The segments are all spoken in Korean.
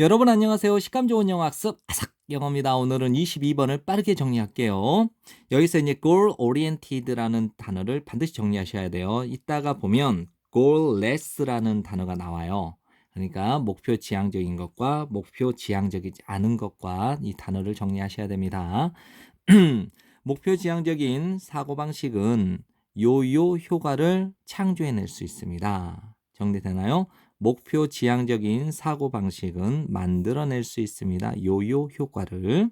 여러분 안녕하세요. 식감 좋은 영어 학습 아삭 영어입니다. 오늘은 22번을 빠르게 정리할게요. 여기서 이제 goal oriented라는 단어를 반드시 정리하셔야 돼요. 이따가 보면 goalless라는 단어가 나와요. 그러니까 목표 지향적인 것과 목표 지향적이지 않은 것과 이 단어를 정리하셔야 됩니다. 목표 지향적인 사고방식은 요요 효과를 창조해낼 수 있습니다. 정리되나요? 목표 지향적인 사고 방식은 만들어낼 수 있습니다. 요요 효과를.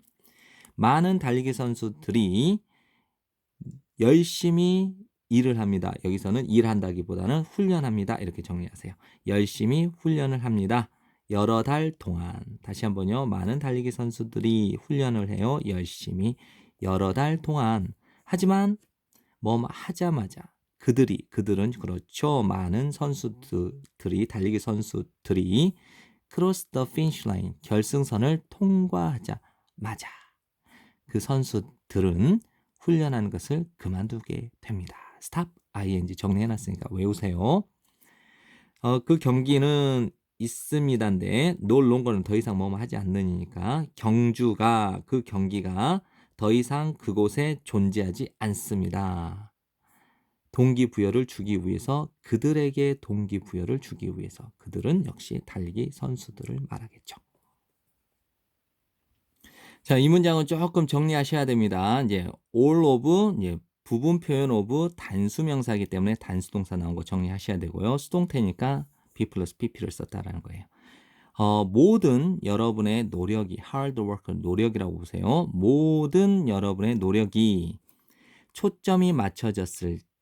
많은 달리기 선수들이 열심히 일을 합니다. 여기서는 일한다기보다는 훈련합니다. 이렇게 정리하세요. 열심히 훈련을 합니다. 여러 달 동안. 다시 한번요. 많은 달리기 선수들이 훈련을 해요. 열심히 여러 달 동안. 하지만 뭐 하자마자 그들이 그들은 그렇죠. 많은 선수들이 달리기 선수들이 크로스 더 피니시 라인 결승선을 통과하자마자 그 선수들은 훈련하는 것을 그만두게 됩니다. 스탑 ing 정리해 놨으니까 외우세요. 어, 그 경기는 있습니다인데 놀롱거는 더 이상 뭐뭐 하지 않느니까 경주가 그 경기가 더 이상 그곳에 존재하지 않습니다. 동기부여를 주기 위해서 그들에게 동기부여를 주기 위해서 그들은 역시 달리기 선수들을 말하겠죠. 자, 이 문장은 조금 정리하셔야 됩니다. 이제 all of 이제 부분 표현 of 단수 명사이기 때문에 단수 동사 나온 거 정리하셔야 되고요. 수동태니까 be 플러스 pp를 썼다라는 거예요. 어, 모든 여러분의 노력이 hard work 노력이라고 보세요. 모든 여러분의 노력이 초점이 맞춰졌을 때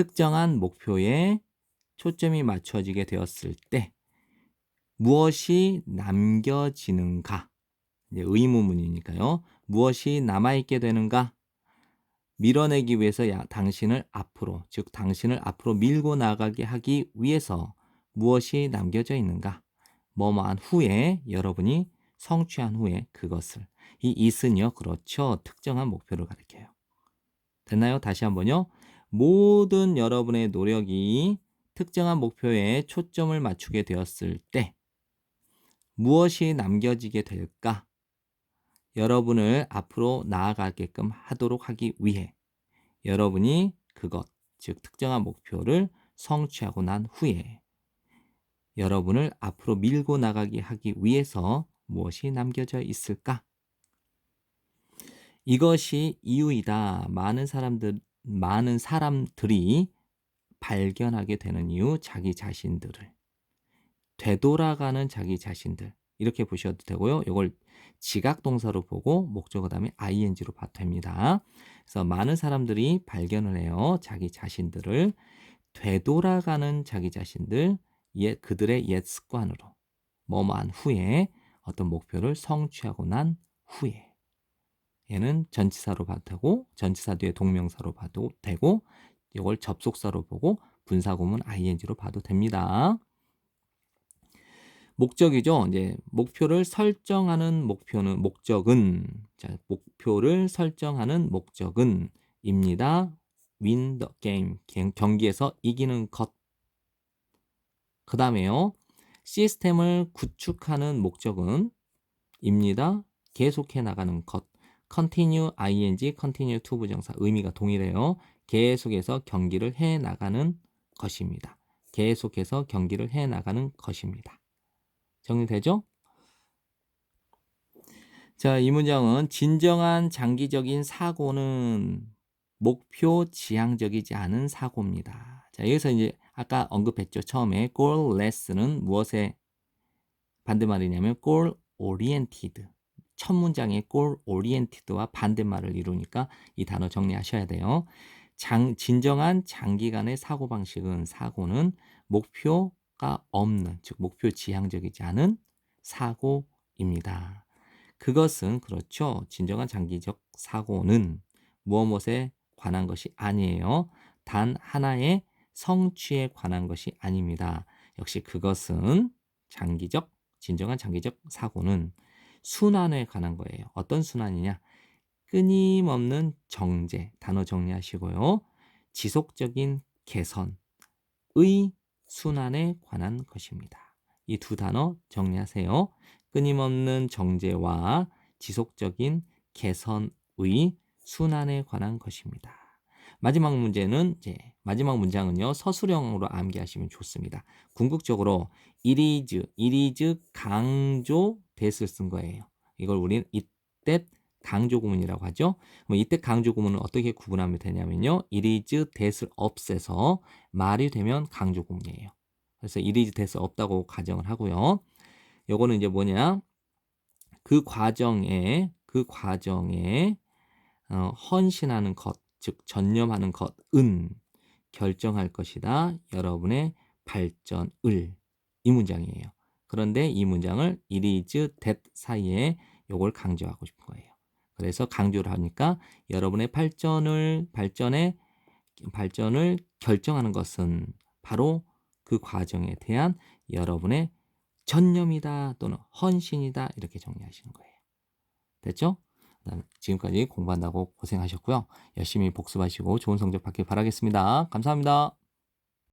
특정한 목표에 초점이 맞춰지게 되었을 때 무엇이 남겨지는가? 이제 의무문이니까요. 무엇이 남아있게 되는가? 밀어내기 위해서 야, 당신을 앞으로, 즉 당신을 앞으로 밀고 나가게 하기 위해서 무엇이 남겨져 있는가? 뭐뭐한 후에 여러분이 성취한 후에 그것을 이 it은요 그렇죠 특정한 목표를 가리켜요 됐나요 다시 한번요 모든 여러분의 노력이 특정한 목표에 초점을 맞추게 되었을 때 무엇이 남겨지게 될까 여러분을 앞으로 나아가게끔 하도록 하기 위해 여러분이 그것 즉 특정한 목표를 성취하고 난 후에 여러분을 앞으로 밀고 나가게 하기 위해서 무엇이 남겨져 있을까? 이것이 이유이다. 많은 사람들, 많은 사람들이 발견하게 되는 이유, 자기 자신들을. 되돌아가는 자기 자신들. 이렇게 보셔도 되고요. 이걸 지각 동사로 보고 목적어 다음에 ing로 됩니다. 그래서 많은 사람들이 발견을 해요. 자기 자신들을 되돌아가는 자기 자신들, 옛 그들의 옛 습관으로 뭐뭐한 후에 어떤 목표를 성취하고 난 후에 얘는 전치사로 봐도 되고 전치사 뒤에 동명사로 봐도 되고 이걸 접속사로 보고 분사구문 ing로 봐도 됩니다. 목적이죠. 이제 목표를 설정하는 목표는 목적은 자, 목표를 설정하는 목적은입니다. win the game 경기에서 이기는 것 그 다음에요. 시스템을 구축하는 목적은 입니다. 계속해 나가는 것. Continue ing, continue to 부정사 의미가 동일해요. 계속해서 경기를 해 나가는 것입니다. 계속해서 경기를 해 나가는 것입니다. 정리되죠? 자, 이 문장은 진정한 장기적인 사고는 목표 지향적이지 않은 사고입니다. 자, 여기서 이제 아까 언급했죠. 처음에 goalless는 무엇의 반대말이냐면 goal oriented. 첫 문장의 goal oriented와 반대말을 이루니까 이 단어 정리하셔야 돼요. 장, 진정한 장기간의 사고 방식은 사고는 목표가 없는, 즉 목표 지향적이지 않은 사고입니다. 그것은 그렇죠. 진정한 장기적 사고는 무엇에 관한 것이 아니에요. 단 하나의 성취에 관한 것이 아닙니다. 역시 그것은 장기적, 진정한 장기적 사고는 순환에 관한 거예요. 어떤 순환이냐? 끊임없는 정제, 단어 정리하시고요. 지속적인 개선의 순환에 관한 것입니다. 이 두 단어 정리하세요. 끊임없는 정제와 지속적인 개선의 순환에 관한 것입니다. 마지막 문제는 이제 마지막 문장은요. 서술형으로 암기하시면 좋습니다. 궁극적으로 it is 강조 that을 쓴 거예요. 이걸 우리는 이때 강조 구문이라고 하죠. 이때 강조 구문은 어떻게 구분하면 되냐면요. is that을 없애서 말이 되면 강조 구문이에요. 그래서 is that 없다고 가정을 하고요. 요거는 이제 뭐냐? 그 과정에 그 과정에 어, 헌신하는 것, 즉 전념하는 것은 결정할 것이다. 여러분의 발전을 이 문장이에요. 그런데 이 문장을 it is that 사이에 요걸 강조하고 싶은 거예요. 그래서 강조를 하니까 여러분의 발전을 발전에 발전을 결정하는 것은 바로 그 과정에 대한 여러분의 전념이다 또는 헌신이다 이렇게 정리하시는 거예요. 됐죠? 그다음에 지금까지 공부한다고 고생하셨고요. 열심히 복습하시고 좋은 성적 받길 바라겠습니다. 감사합니다.